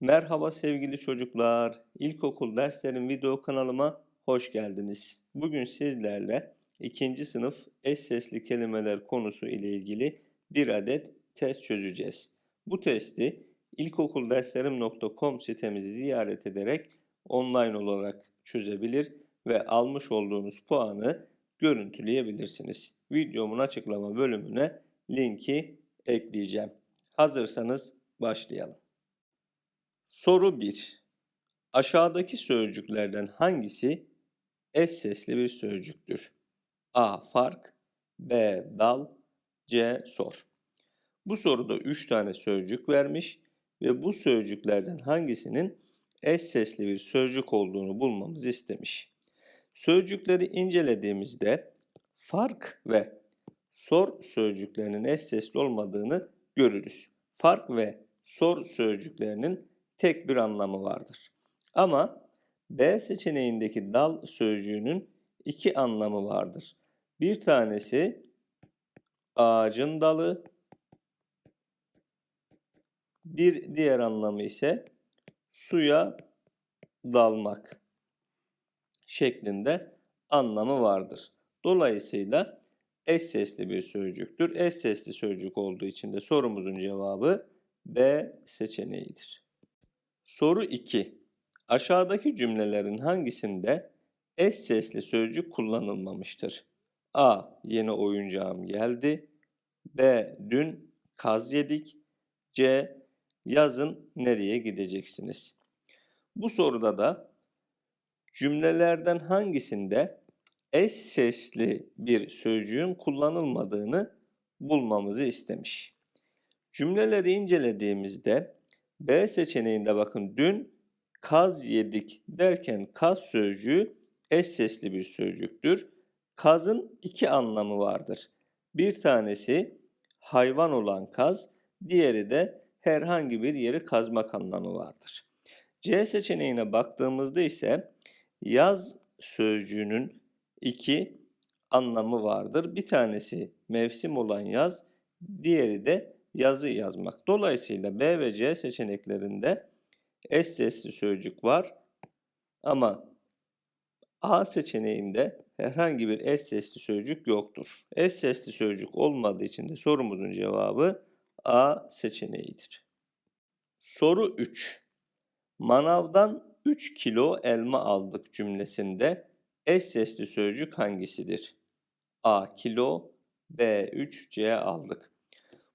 Merhaba sevgili çocuklar. İlkokul derslerim video kanalıma hoş geldiniz. Bugün sizlerle ikinci sınıf eş sesli kelimeler konusu ile ilgili bir adet test çözeceğiz. Bu testi ilkokulderslerim.com sitemizi ziyaret ederek online olarak çözebilir ve almış olduğunuz puanı görüntüleyebilirsiniz. Videomun açıklama bölümüne linki ekleyeceğim. Hazırsanız başlayalım. Soru 1. Aşağıdaki sözcüklerden hangisi eş sesli bir sözcüktür? A. Fark B. Dal C. Sor. Bu soruda 3 tane sözcük vermiş ve bu sözcüklerden hangisinin eş sesli bir sözcük olduğunu bulmamızı istemiş. Sözcükleri incelediğimizde fark ve sor sözcüklerinin eş sesli olmadığını görürüz. Fark ve sor sözcüklerinin tek bir anlamı vardır. Ama B seçeneğindeki dal sözcüğünün iki anlamı vardır. Bir tanesi ağacın dalı, bir diğer anlamı ise suya dalmak şeklinde anlamı vardır. Dolayısıyla eş sesli bir sözcüktür. Eş sesli sözcük olduğu için de sorumuzun cevabı B seçeneğidir. Soru 2. Aşağıdaki cümlelerin hangisinde eş sesli sözcük kullanılmamıştır? A. Yeni oyuncağım geldi. B. Dün kaz yedik. C. Yazın nereye gideceksiniz? Bu soruda da cümlelerden hangisinde eş sesli bir sözcüğün kullanılmadığını bulmamızı istemiş. Cümleleri incelediğimizde B seçeneğinde bakın dün kaz yedik derken kaz sözcüğü eş sesli bir sözcüktür. Kazın iki anlamı vardır. Bir tanesi hayvan olan kaz, diğeri de herhangi bir yeri kazmak anlamı vardır. C seçeneğine baktığımızda ise yaz sözcüğünün iki anlamı vardır. Bir tanesi mevsim olan yaz, diğeri de yazı yazmak. Dolayısıyla B ve C seçeneklerinde eş sesli sözcük var ama A seçeneğinde herhangi bir eş sesli sözcük yoktur. Eş sesli sözcük olmadığı için de sorumuzun cevabı A seçeneğidir. Soru 3. Manavdan 3 kilo elma aldık cümlesinde eş sesli sözcük hangisidir? A kilo, B 3, C aldık.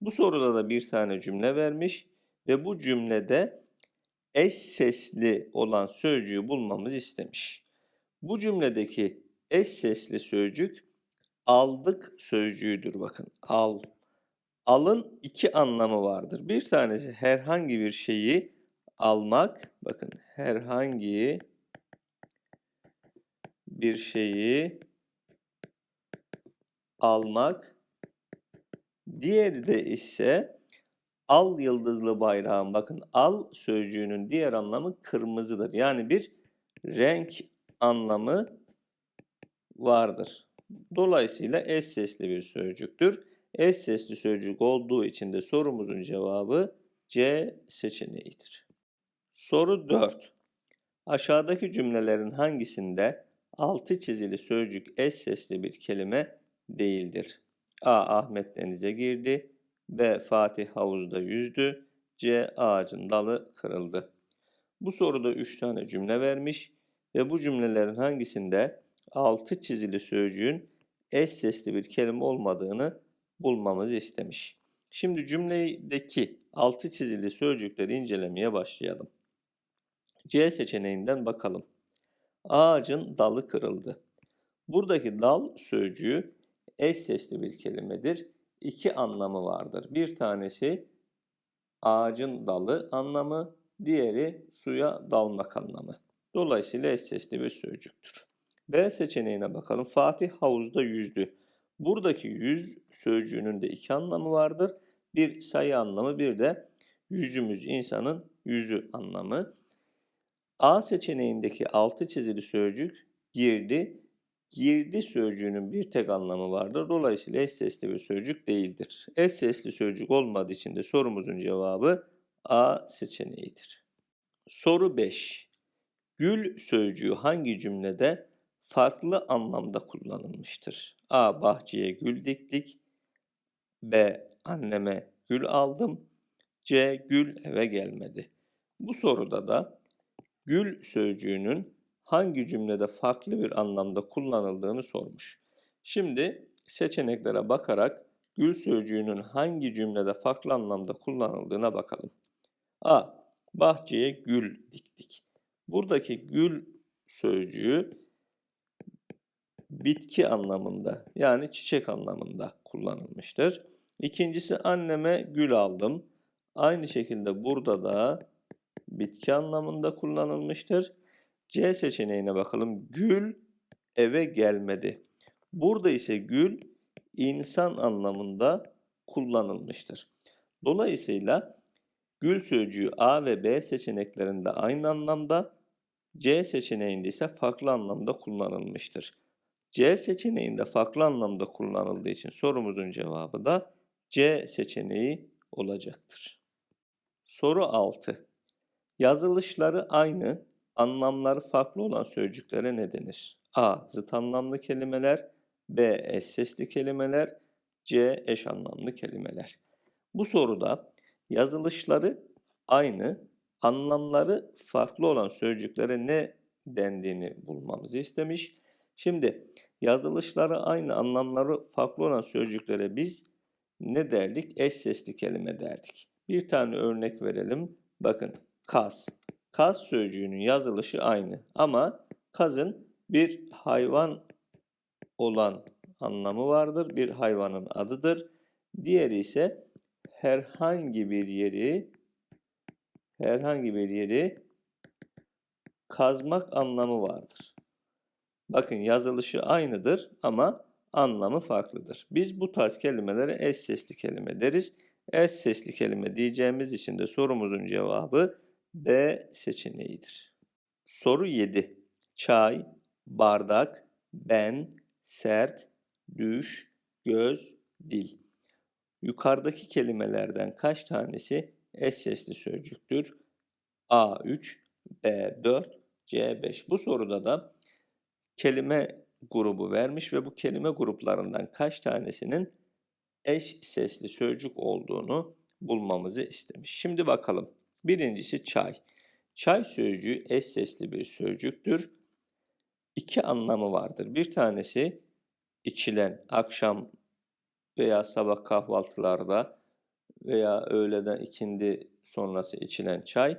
Bu soruda da bir tane cümle vermiş ve bu cümlede eş sesli olan sözcüğü bulmamız istemiş. Bu cümledeki eş sesli sözcük aldık sözcüğüdür. Bakın al. Alın iki anlamı vardır. Bir tanesi herhangi bir şeyi almak. Bakın herhangi bir şeyi almak Diğeri de ise al yıldızlı bayrağın bakın al sözcüğünün diğer anlamı kırmızıdır. Yani bir renk anlamı vardır. Dolayısıyla eş sesli bir sözcüktür. Eş sesli sözcük olduğu için de sorumuzun cevabı C seçeneğidir. Soru 4. Aşağıdaki cümlelerin hangisinde altı çizili sözcük eş sesli bir kelime değildir? A. Ahmet denize girdi. B. Fatih havuzda yüzdü. C. Ağacın dalı kırıldı. Bu soruda 3 tane cümle vermiş ve bu cümlelerin hangisinde altı çizili sözcüğün eş sesli bir kelime olmadığını bulmamızı istemiş. Şimdi cümledeki altı çizili sözcükleri incelemeye başlayalım. C seçeneğinden bakalım. Ağacın dalı kırıldı. Buradaki dal sözcüğü eş sesli bir kelimedir. İki anlamı vardır. Bir tanesi ağacın dalı anlamı, diğeri suya dalmak anlamı. Dolayısıyla eş sesli bir sözcüktür. B seçeneğine bakalım. Fatih havuzda yüzdü. Buradaki yüz sözcüğünün de iki anlamı vardır. Bir sayı anlamı, bir de yüzümüz insanın yüzü anlamı. A seçeneğindeki altı çizili sözcük girdi girdi sözcüğünün bir tek anlamı vardır. Dolayısıyla eş sesli bir sözcük değildir. Eş sesli sözcük olmadığı için de sorumuzun cevabı A seçeneğidir. Soru 5. Gül sözcüğü hangi cümlede farklı anlamda kullanılmıştır? A. Bahçeye gül diktik. B. Anneme gül aldım. C. Gül eve gelmedi. Bu soruda da gül sözcüğünün hangi cümlede farklı bir anlamda kullanıldığını sormuş. Şimdi seçeneklere bakarak gül sözcüğünün hangi cümlede farklı anlamda kullanıldığına bakalım. A. Bahçeye gül diktik. Buradaki gül sözcüğü bitki anlamında yani çiçek anlamında kullanılmıştır. İkincisi anneme gül aldım. Aynı şekilde burada da bitki anlamında kullanılmıştır. C seçeneğine bakalım. Gül eve gelmedi. Burada ise gül insan anlamında kullanılmıştır. Dolayısıyla gül sözcüğü A ve B seçeneklerinde aynı anlamda, C seçeneğinde ise farklı anlamda kullanılmıştır. C seçeneğinde farklı anlamda kullanıldığı için sorumuzun cevabı da C seçeneği olacaktır. Soru 6. Yazılışları aynı, anlamları farklı olan sözcüklere ne denir? A. Zıt anlamlı kelimeler B. Eş sesli kelimeler C. Eş anlamlı kelimeler. Bu soruda yazılışları aynı, anlamları farklı olan sözcüklere ne dendiğini bulmamızı istemiş. Şimdi yazılışları aynı, anlamları farklı olan sözcüklere biz ne derdik? Eş sesli kelime derdik. Bir tane örnek verelim. Bakın kaz. Kaz sözcüğünün yazılışı aynı ama kazın bir hayvan olan anlamı vardır. Bir hayvanın adıdır. Diğeri ise herhangi bir yeri herhangi bir yeri kazmak anlamı vardır. Bakın yazılışı aynıdır ama anlamı farklıdır. Biz bu tarz kelimelere eş sesli kelime deriz. Eş sesli kelime diyeceğimiz için de sorumuzun cevabı B seçeneğidir. Soru 7. Çay, bardak, ben, sert, düş, göz, dil. Yukarıdaki kelimelerden kaç tanesi eş sesli sözcüktür? A3, B4, C5. Bu soruda da kelime grubu vermiş ve bu kelime gruplarından kaç tanesinin eş sesli sözcük olduğunu bulmamızı istemiş. Şimdi bakalım. Birincisi çay. Çay sözcüğü eş sesli bir sözcüktür. İki anlamı vardır. Bir tanesi içilen akşam veya sabah kahvaltılarda veya öğleden ikindi sonrası içilen çay.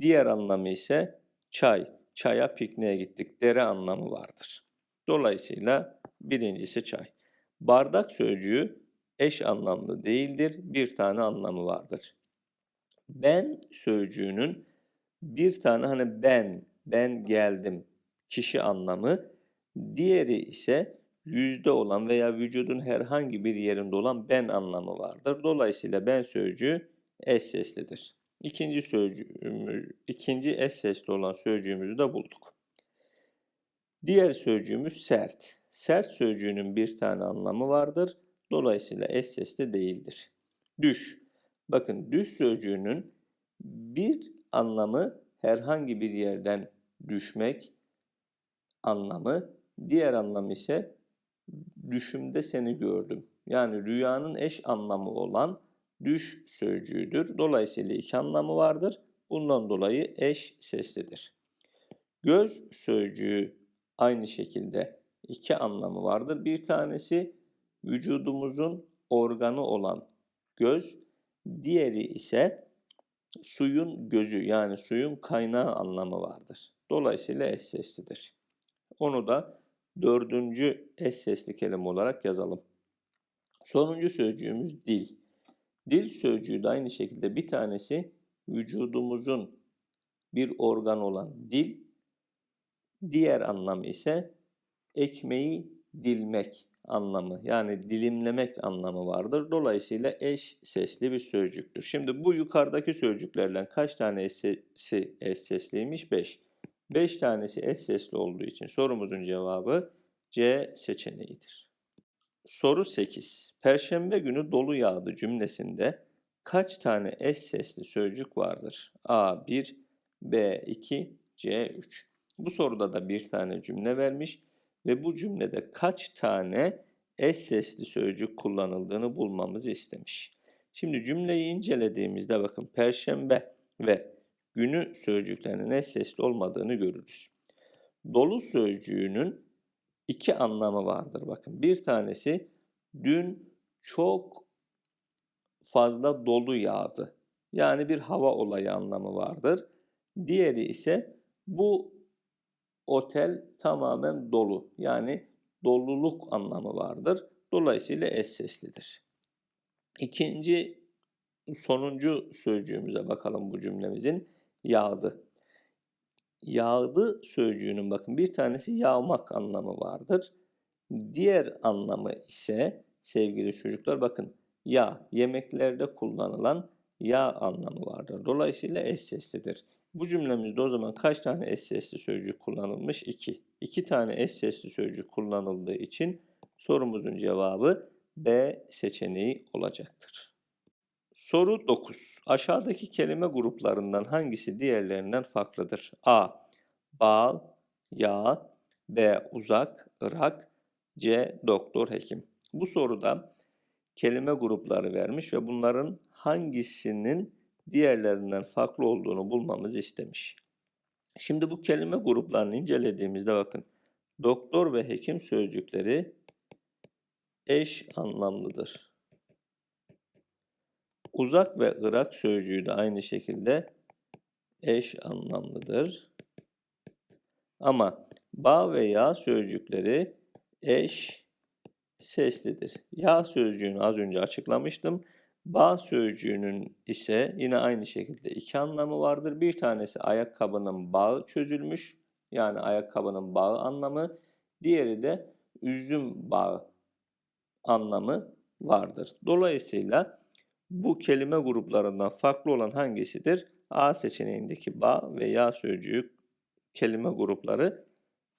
Diğer anlamı ise çay, çaya pikniğe gittik dere anlamı vardır. Dolayısıyla birincisi çay. Bardak sözcüğü eş anlamlı değildir. Bir tane anlamı vardır. Ben sözcüğünün bir tane hani ben, ben geldim kişi anlamı. Diğeri ise yüzde olan veya vücudun herhangi bir yerinde olan ben anlamı vardır. Dolayısıyla ben sözcüğü eş seslidir. İkinci sözcüğümüz, ikinci eş sesli olan sözcüğümüzü de bulduk. Diğer sözcüğümüz sert. Sert sözcüğünün bir tane anlamı vardır. Dolayısıyla eş sesli değildir. Düş. Bakın düş sözcüğünün bir anlamı herhangi bir yerden düşmek anlamı, diğer anlamı ise düşümde seni gördüm. Yani rüyanın eş anlamı olan düş sözcüğüdür. Dolayısıyla iki anlamı vardır. Bundan dolayı eş seslidir. Göz sözcüğü aynı şekilde iki anlamı vardır. Bir tanesi vücudumuzun organı olan göz, diğeri ise suyun gözü yani suyun kaynağı anlamı vardır. Dolayısıyla eş seslidir. Onu da dördüncü eş sesli kelime olarak yazalım. Sonuncu sözcüğümüz dil. Dil sözcüğü de aynı şekilde bir tanesi vücudumuzun bir organ olan dil, diğer anlamı ise ekmeği dilmek anlamı yani dilimlemek anlamı vardır. Dolayısıyla eş sesli bir sözcüktür. Şimdi bu yukarıdaki sözcüklerden kaç tanesi eş sesliymiş? 5. 5 tanesi eş sesli olduğu için sorumuzun cevabı C seçeneğidir. Soru 8. Perşembe günü dolu yağdı cümlesinde kaç tane eş sesli sözcük vardır? A 1, B2, C3. Bu soruda da bir tane cümle vermiş ve bu cümlede kaç tane eş sesli sözcük kullanıldığını bulmamızı istemiş. Şimdi cümleyi incelediğimizde bakın perşembe ve günü sözcüklerinin eş sesli olmadığını görürüz. Dolu sözcüğünün iki anlamı vardır bakın. Bir tanesi dün çok fazla dolu yağdı. Yani bir hava olayı anlamı vardır. Diğeri ise bu otel tamamen dolu. Yani doluluk anlamı vardır. Dolayısıyla eş seslidir. İkinci, sonuncu sözcüğümüze bakalım bu cümlemizin. Yağdı. Yağdı sözcüğünün bakın bir tanesi yağmak anlamı vardır. Diğer anlamı ise sevgili çocuklar bakın yağ yemeklerde kullanılan yağ anlamı vardır. Dolayısıyla eş seslidir. Bu cümlemizde o zaman kaç tane eş sesli sözcük kullanılmış? 2. 2 tane eş sesli sözcük kullanıldığı için sorumuzun cevabı B seçeneği olacaktır. Soru 9. Aşağıdaki kelime gruplarından hangisi diğerlerinden farklıdır? A. Bal, yağ, B. Uzak, Irak, C. Doktor, hekim. Bu soruda kelime grupları vermiş ve bunların hangisinin diğerlerinden farklı olduğunu bulmamızı istemiş. Şimdi bu kelime gruplarını incelediğimizde bakın doktor ve hekim sözcükleri eş anlamlıdır. Uzak ve Irak sözcüğü de aynı şekilde eş anlamlıdır. Ama bağ ve yağ sözcükleri eş seslidir. Yağ sözcüğünü az önce açıklamıştım. Bağ sözcüğünün ise yine aynı şekilde iki anlamı vardır. Bir tanesi ayakkabının bağı çözülmüş. Yani ayakkabının bağı anlamı. Diğeri de üzüm bağı anlamı vardır. Dolayısıyla bu kelime gruplarından farklı olan hangisidir? A seçeneğindeki bağ ve ya sözcüğü kelime grupları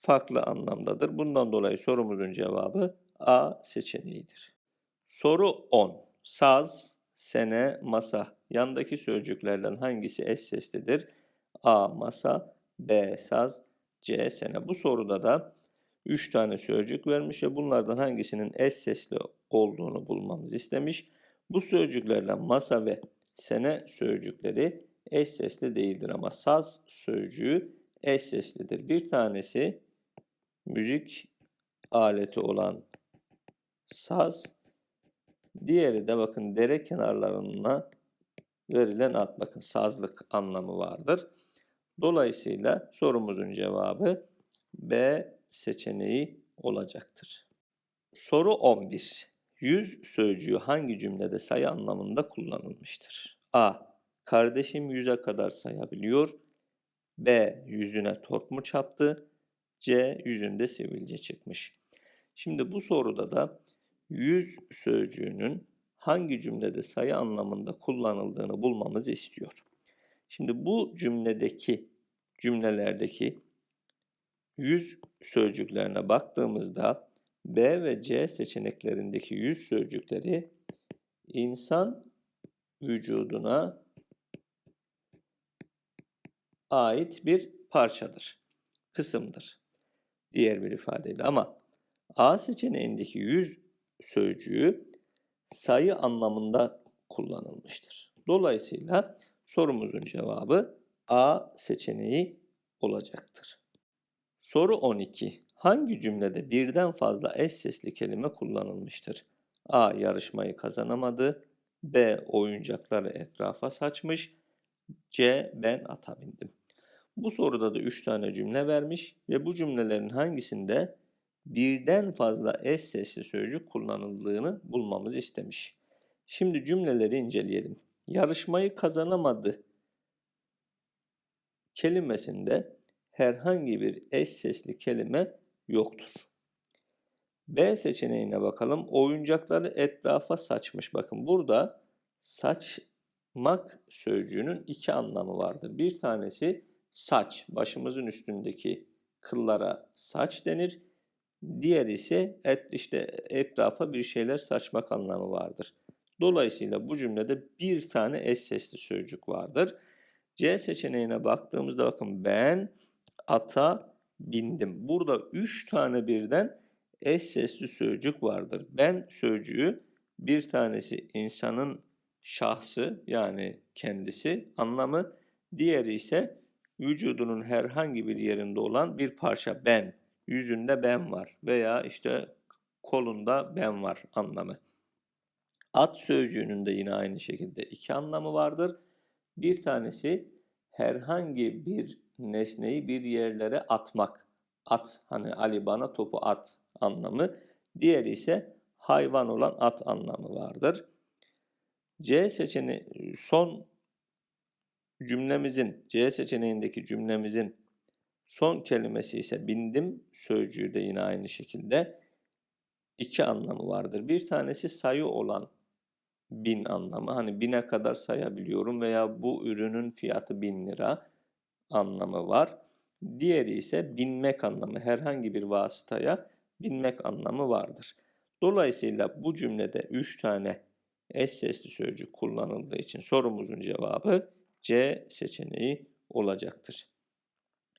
farklı anlamdadır. Bundan dolayı sorumuzun cevabı A seçeneğidir. Soru 10. Saz, sene, masa. Yandaki sözcüklerden hangisi eş seslidir? A. Masa, B. Saz, C. Sene. Bu soruda da 3 tane sözcük vermiş ve bunlardan hangisinin eş sesli olduğunu bulmamız istemiş. Bu sözcüklerden masa ve sene sözcükleri eş sesli değildir ama saz sözcüğü eş seslidir. Bir tanesi müzik aleti olan saz, diğeri de bakın dere kenarlarına verilen at. Bakın sazlık anlamı vardır. Dolayısıyla sorumuzun cevabı B seçeneği olacaktır. Soru 11. Yüz sözcüğü hangi cümlede sayı anlamında kullanılmıştır? A. Kardeşim yüze kadar sayabiliyor. B. Yüzüne top mu çarptı? C. Yüzünde sivilce çıkmış. Şimdi bu soruda da yüz sözcüğünün hangi cümlede sayı anlamında kullanıldığını bulmamızı istiyor. Şimdi bu cümledeki cümlelerdeki yüz sözcüklerine baktığımızda B ve C seçeneklerindeki yüz sözcükleri insan vücuduna ait bir parçadır, kısımdır. Diğer bir ifadeyle ama A seçeneğindeki yüz sözcüğü sayı anlamında kullanılmıştır. Dolayısıyla sorumuzun cevabı A seçeneği olacaktır. Soru 12. Hangi cümlede birden fazla eş sesli kelime kullanılmıştır? A. Yarışmayı kazanamadı. B. Oyuncakları etrafa saçmış. C. Ben ata bindim. Bu soruda da 3 tane cümle vermiş ve bu cümlelerin hangisinde birden fazla eş sesli sözcük kullanıldığını bulmamızı istemiş. Şimdi cümleleri inceleyelim. Yarışmayı kazanamadı kelimesinde herhangi bir eş sesli kelime yoktur. B seçeneğine bakalım. Oyuncakları etrafa saçmış. Bakın burada saçmak sözcüğünün iki anlamı vardır. Bir tanesi saç, başımızın üstündeki kıllara saç denir. Diğer ise et, işte etrafa bir şeyler saçmak anlamı vardır. Dolayısıyla bu cümlede bir tane eş sesli sözcük vardır. C seçeneğine baktığımızda bakın ben ata bindim. Burada 3 tane birden eş sesli sözcük vardır. Ben sözcüğü bir tanesi insanın şahsı yani kendisi anlamı, diğeri ise vücudunun herhangi bir yerinde olan bir parça ben. Yüzünde ben var veya işte kolunda ben var anlamı. At sözcüğünün de yine aynı şekilde iki anlamı vardır. Bir tanesi herhangi bir nesneyi bir yerlere atmak. At hani Ali bana topu at anlamı. Diğeri ise hayvan olan at anlamı vardır. C seçeneği son cümlemizin C seçeneğindeki cümlemizin son kelimesi ise bindim sözcüğü de yine aynı şekilde iki anlamı vardır. Bir tanesi sayı olan bin anlamı. Hani bine kadar sayabiliyorum veya bu ürünün fiyatı bin lira anlamı var. Diğeri ise binmek anlamı. Herhangi bir vasıtaya binmek anlamı vardır. Dolayısıyla bu cümlede 3 tane eş sesli sözcük kullanıldığı için sorumuzun cevabı C seçeneği olacaktır.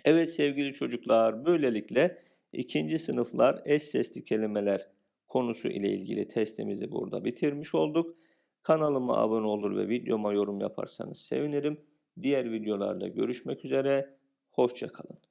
Evet sevgili çocuklar böylelikle ikinci sınıflar eş sesli kelimeler konusu ile ilgili testimizi burada bitirmiş olduk. Kanalıma abone olur ve videoma yorum yaparsanız sevinirim. Diğer videolarda görüşmek üzere. Hoşçakalın.